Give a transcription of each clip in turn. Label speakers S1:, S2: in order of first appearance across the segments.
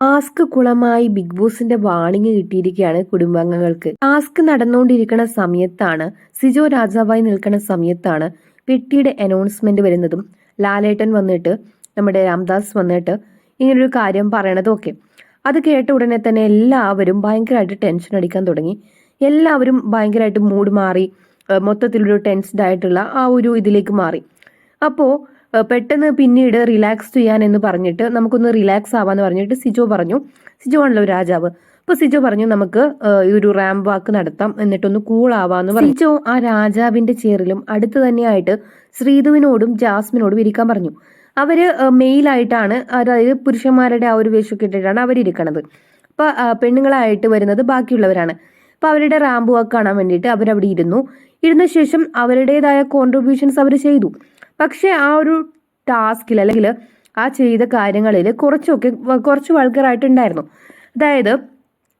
S1: Task കുളമായി big ബോസിന്റെ warning കിട്ടിയിരിക്കുകയാണ് കുടുംബാംഗങ്ങൾക്ക്. ടാസ്ക് നടന്നുകൊണ്ടിരിക്കുന്ന സമയത്താണ് സിജോ രാജാവായി നിൽക്കുന്ന സമയത്താണ് പെട്ടിയുടെ അനൗൺസ്മെന്റ് വരുന്നതും. ലാലേട്ടൻ വന്നിട്ട് നമ്മുടെ രാംദാസ് വന്നിട്ട് ഇങ്ങനൊരു കാര്യം പറയണതും ഒക്കെ. അത് കേട്ട ഉടനെ തന്നെ എല്ലാവരും ഭയങ്കരമായിട്ട് ടെൻഷൻ അടിക്കാൻ തുടങ്ങി. എല്ലാവരും ഭയങ്കരമായിട്ട് മൂഡ് മാറി മൊത്തത്തിലൊരു ടെൻസ്ഡ് ആയിട്ടുള്ള ആ ഒരു ഇതിലേക്ക് മാറി. അപ്പോൾ പെട്ടെന്ന് പിന്നീട് റിലാക്സ് ചെയ്യാൻ എന്ന് പറഞ്ഞിട്ട് നമുക്കൊന്ന് റിലാക്സ് ആവാന്ന് പറഞ്ഞിട്ട് സിജോ പറഞ്ഞു. സിജോ ആണല്ലോ രാജാവ്. അപ്പോൾ സിജോ പറഞ്ഞു നമുക്ക് ഒരു റാമ്പ് വാക്ക് നടത്താം. എന്നിട്ടൊന്ന് കൂൾ ആവാന്ന് പറഞ്ഞു. സിജോ ആ രാജാവിന്റെ ചേറിലും അടുത്ത് തന്നെയായിട്ട് ശ്രീധുവിനോടും ജാസ്മിനോടും ഇരിക്കാൻ പറഞ്ഞു. അവർ മെയിലായിട്ടാണ് അതായത് പുരുഷന്മാരുടെ ആ ഒരു വേഷമൊക്കെ ഇട്ടിട്ടാണ് അവരിരിക്കണത്. അപ്പൊ ആ, പെണ്ണുങ്ങളായിട്ട് വരുന്നത് ബാക്കിയുള്ളവരാണ്. അപ്പൊ അവരുടെ റാമ്പ് വാക്ക് കാണാൻ വേണ്ടിയിട്ട് അവരവിടെ ഇരുന്നു. ഇരുന്ന ശേഷം അവരുടേതായ കോൺട്രിബ്യൂഷൻസ് അവർ ചെയ്തു. പക്ഷേ ആ ഒരു ടാസ്കിൽ അല്ലെങ്കിൽ ആ ചെയ്ത കാര്യങ്ങളിൽ കുറച്ചൊക്കെ കുറച്ച് വൾഗറായിട്ടുണ്ടായിരുന്നു അതായത്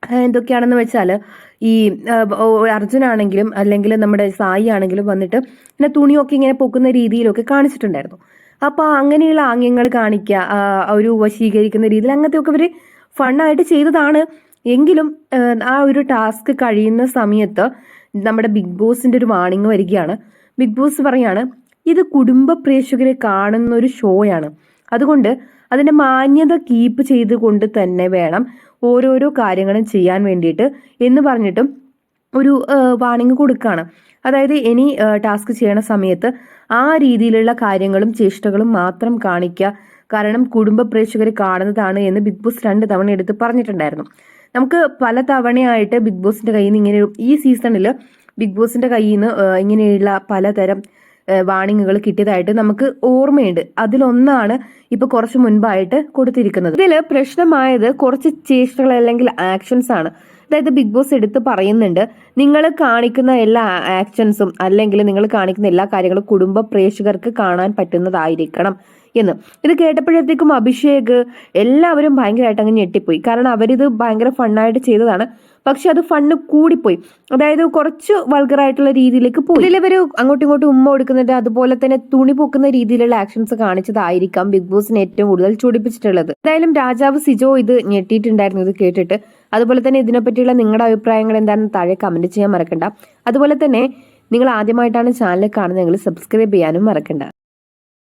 S1: എന്തൊക്കെയാണെന്ന് വെച്ചാൽ ഈ അർജുനാണെങ്കിലും അല്ലെങ്കിൽ നമ്മുടെ സായി ആണെങ്കിലും വന്നിട്ട് പിന്നെ തുണിയൊക്കെ ഇങ്ങനെ പൊക്കുന്ന രീതിയിലൊക്കെ കാണിച്ചിട്ടുണ്ടായിരുന്നു. അപ്പോൾ അങ്ങനെയുള്ള ആംഗ്യങ്ങൾ കാണിക്കുക ഒരു വശീകരിക്കുന്ന രീതിയിൽ അങ്ങനത്തെ ഒക്കെ ഇവർ ഫണ്ണായിട്ട് ചെയ്തതാണ്. എങ്കിലും ആ, ആ ഒരു ടാസ്ക് കഴിയുന്ന സമയത്ത് നമ്മുടെ ബിഗ് ബോസിന്റെ ഒരു വാണിംഗ് വരികയാണ്. ബിഗ് ബോസ് പറയാണ് ഇത് കുടുംബ പ്രേക്ഷകരെ കാണുന്ന ഒരു ഷോയാണ്. അതുകൊണ്ട് അതിന്റെ മാന്യത കീപ്പ് ചെയ്തുകൊണ്ട് തന്നെ വേണം ഓരോരോ കാര്യങ്ങളും ചെയ്യാൻ വേണ്ടിയിട്ട് എന്ന് പറഞ്ഞിട്ടും ഒരു വാണിംഗ് കൊടുക്കുകയാണ് അതായത് ഇനി ടാസ്ക് ചെയ്യണ സമയത്ത് ആ രീതിയിലുള്ള കാര്യങ്ങളും ചേഷ്ടകളും മാത്രം കാണിക്കുക കാരണം കുടുംബ പ്രേക്ഷകർ കാണുന്നതാണ് എന്ന് ബിഗ് ബോസ് രണ്ട് തവണ എടുത്ത് പറഞ്ഞിട്ടുണ്ടായിരുന്നു. നമുക്ക് പല തവണയായിട്ട് ബിഗ് ബോസിന്റെ കയ്യിൽ നിന്ന് ഇങ്ങനെ ഈ സീസണിൽ ബിഗ് ബോസിന്റെ കയ്യിൽ നിന്ന് ഇങ്ങനെയുള്ള പലതരം വാണിങ്ങുകൾ കിട്ടിയതായിട്ട് നമുക്ക് ഓർമ്മയുണ്ട്. അതിലൊന്നാണ് ഇപ്പൊ കുറച്ച് മുൻപായിട്ട് കൊടുത്തിരിക്കുന്നത്. ഇതിൽ പ്രശ്നമായത് കുറച്ച് ചേഷ്ടകൾ അല്ലെങ്കിൽ ആക്ഷൻസ് ആണ്. അതായത് ബിഗ് ബോസ് എടുത്ത് പറയുന്നുണ്ട് നിങ്ങൾ കാണിക്കുന്ന എല്ലാ ആക്ഷൻസും അല്ലെങ്കിൽ നിങ്ങൾ കാണിക്കുന്ന എല്ലാ കാര്യങ്ങളും കുടുംബ പ്രേക്ഷകർക്ക് കാണാൻ പറ്റുന്നതായിരിക്കണം എന്ന്. ഇത് കേട്ടപ്പോഴത്തേക്കും അഭിഷേക് എല്ലാവരും ഭയങ്കരമായിട്ട് അങ്ങ് ഞെട്ടിപ്പോയി. കാരണം അവരിത് ഭയങ്കര ഫണ്ണായിട്ട് ചെയ്തതാണ്. പക്ഷെ അത് ഫണ്ണ് കൂടിപ്പോയി. അതായത് കുറച്ച് വൾഗറായിട്ടുള്ള രീതിയിലേക്ക് പോയി. ഇതിലവർ അങ്ങോട്ടും ഇങ്ങോട്ടും ഉമ്മ കൊടുക്കുന്നുണ്ട്. അതുപോലെ തന്നെ തുണി പൊക്കുന്ന രീതിയിലുള്ള ആക്ഷൻസ് കാണിച്ചതായിരിക്കാം ബിഗ് ബോസിന് ഏറ്റവും കൂടുതൽ ചൂടിപ്പിച്ചിട്ടുള്ളത്. എന്തായാലും രാജാവ് സിജോ ഇത് ഞെട്ടിയിട്ടുണ്ടായിരുന്നു ഇത് കേട്ടിട്ട്. അതുപോലെ തന്നെ ഇതിനെപ്പറ്റിയുള്ള നിങ്ങളുടെ അഭിപ്രായങ്ങൾ എന്താണെന്ന് താഴെ കമന്റ് ചെയ്യാൻ മറക്കണ്ട. അതുപോലെ തന്നെ നിങ്ങൾ ആദ്യമായിട്ടാണ് ചാനൽ കാണുന്നതെങ്കിൽ സബ്സ്ക്രൈബ് ചെയ്യാനും മറക്കണ്ട.